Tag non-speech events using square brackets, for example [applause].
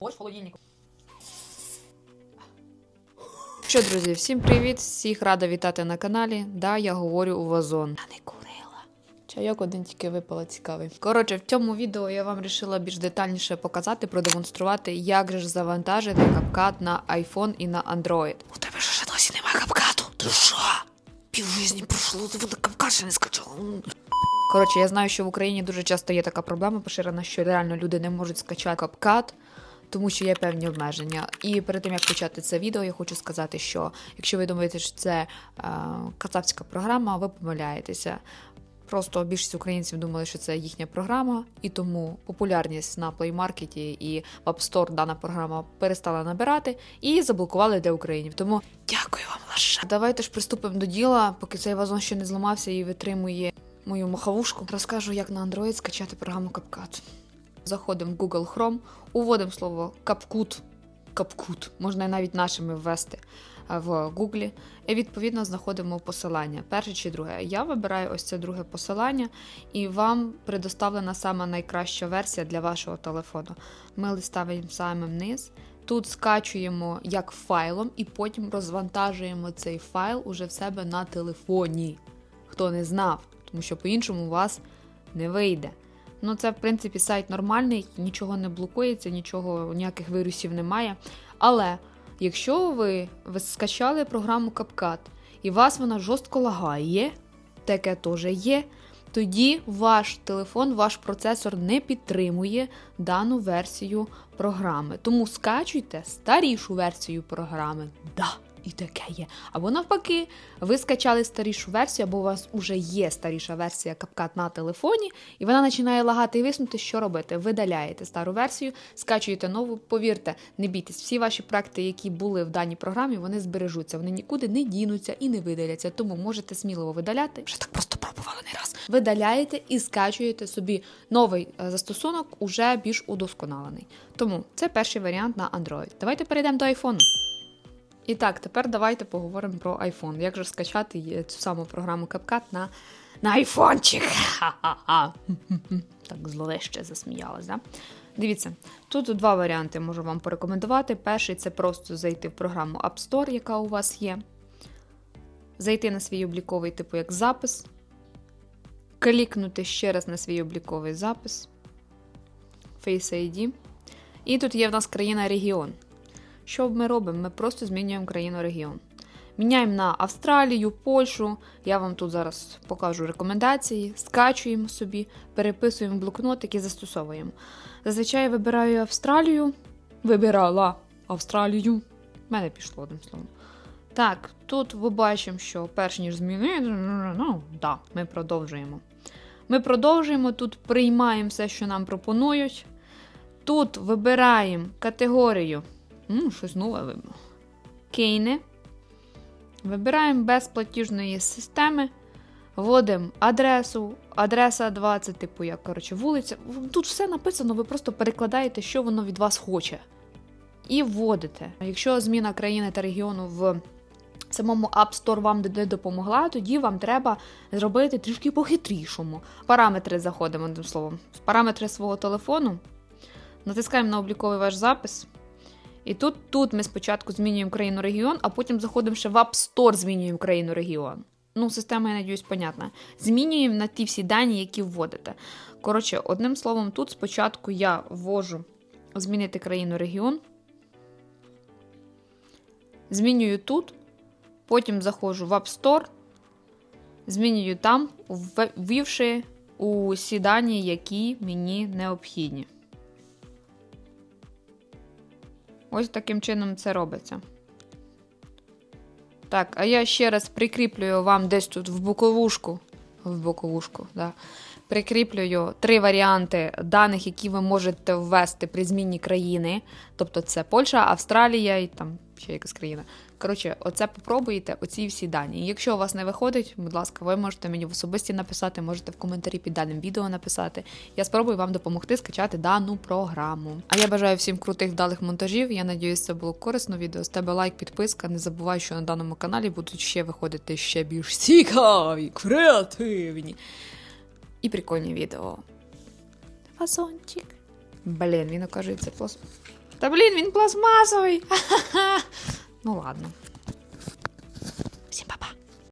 Ось в холодильнику. Що, друзі, всім привіт! Всіх рада вітати на каналі. Да, я говорю у вазон. Я не курила. Чайок один тільки випала цікавий. Коротше, в цьому відео я вам вирішила більш детальніше показати, продемонструвати, як же ж завантажити капкат на iPhone і на Android. У тебе ж ще досі немає капкату. Ти що? Півжизні пройшло, ти капкат ще не скачала. Коротше, я знаю, що в Україні дуже часто є така проблема поширена, що реально люди не можуть скачати капкат тому що є певні обмеження. І перед тим як почати це відео, я хочу сказати, що якщо ви думаєте, що це е, кацапська програма, ви помиляєтеся. Просто більшість українців думали, що це їхня програма, і тому популярність на Market і в App Store дана програма перестала набирати і заблокували для українців. Тому дякую вам, Лаша. Давайте ж приступимо до діла, поки цей вазон ще не зламався і витримує мою махавушку. Розкажу, як на Android скачати програму CapCut. Заходимо в Google Chrome, уводимо слово CapCut, CapCut, можна навіть нашими ввести е, в Google, і відповідно знаходимо посилання. Перше чи друге. Я вибираю ось це друге посилання, і вам предоставлена саме найкраща версія для вашого телефону. Ми листавимо саме вниз. Тут скачуємо як файлом, і потім розвантажуємо цей файл уже в себе на телефоні. Хто не знав, тому що по-іншому у вас не вийде. Ну, це, в принципі, сайт нормальний, нічого не блокується, нічого, ніяких вірусів немає. Але якщо ви, ви скачали програму CapCut і вас вона жорстко лагає, таке теж є, тоді ваш телефон, ваш процесор не підтримує дану версію програми. Тому скачуйте старішу версію програми. Да, і таке є. Або навпаки, ви скачали старішу версію, або у вас вже є старіша версія CapCut на телефоні, і вона починає лагати і виснути, що робити? Видаляєте стару версію, скачуєте нову. Повірте, не бійтесь, всі ваші проекти, які були в даній програмі, вони збережуться, вони нікуди не дінуться і не видаляться. Тому можете сміливо видаляти. Вже так просто пробували не раз. Видаляєте і скачуєте собі новий е, застосунок, уже більш удосконалений. Тому це перший варіант на Android. Давайте перейдемо до iPhone. І так, тепер давайте поговоримо про iPhone. Як же скачати цю саму програму CapCut на, на айфончик? Ха-ха-ха. [laughs] Так зловеще засміялась, да? Дивіться, тут два варіанти можу вам порекомендувати. Перший це просто зайти в програму App Store, яка у вас є. Зайти на свій обліковий, типу як запис, клікнути ще раз на свій обліковий запис, Face ID. І тут є в нас країна регіон. Що ми робимо? Ми просто змінюємо країну регіон. Міняємо на Австралію, Польщу. Я вам тут зараз покажу рекомендації, скачуємо собі, переписуємо в блокнотик і застосовуємо. Зазвичай вибираю Австралію. Вибирала Австралію. В мене пішло одним словом. Так, тут ви бачимо, що перш ніж змінити, ну, да, ми продовжуємо. Ми продовжуємо, тут приймаємо все, що нам пропонують. Тут вибираємо категорію. М, щось нове вибрав. Кейни. Вибираємо без платіжної системи. Вводимо адресу. Адреса 20, типу, як, коротше, вулиця. Тут все написано, ви просто перекладаєте, що воно від вас хоче. І вводите. Якщо зміна країни та регіону в самому App Store вам не допомогла, тоді вам треба зробити трішки по-хитрішому. Параметри заходимо, одним словом. В параметри свого телефону. Натискаємо на обліковий ваш запис. І тут тут ми спочатку змінюємо країну регіон, а потім заходимо ще в App Store, змінюємо країну регіон. Ну, система, я надіюсь, понятна. Змінюємо на ті всі дані, які вводите. Коротше, одним словом, тут спочатку я ввожу змінити країну регіон. Змінюю тут, потім заходжу в App Store, змінюю там, ввівши усі дані, які мені необхідні. Ось таким чином це робиться. Так, а я ще раз прикріплюю вам десь тут в боковушку. В боковушку, да. Прикріплюю три варіанти даних, які ви можете ввести при зміні країни. Тобто це Польща, Австралія і там ще якась країна. Коротше, оце попробуйте, оці всі дані. І якщо у вас не виходить, будь ласка, ви можете мені в особисті написати, можете в коментарі під даним відео написати. Я спробую вам допомогти скачати дану програму. А я бажаю всім крутих вдалих монтажів. Я надіюсь, це було корисно відео. З тебе лайк, підписка. Не забувай, що на даному каналі будуть ще виходити ще більш цікаві, креативні і прикольні відео. Фасончик. Блін, він окажеться просто. Та блін, він пластмасовий. [laughs] Ну ладно.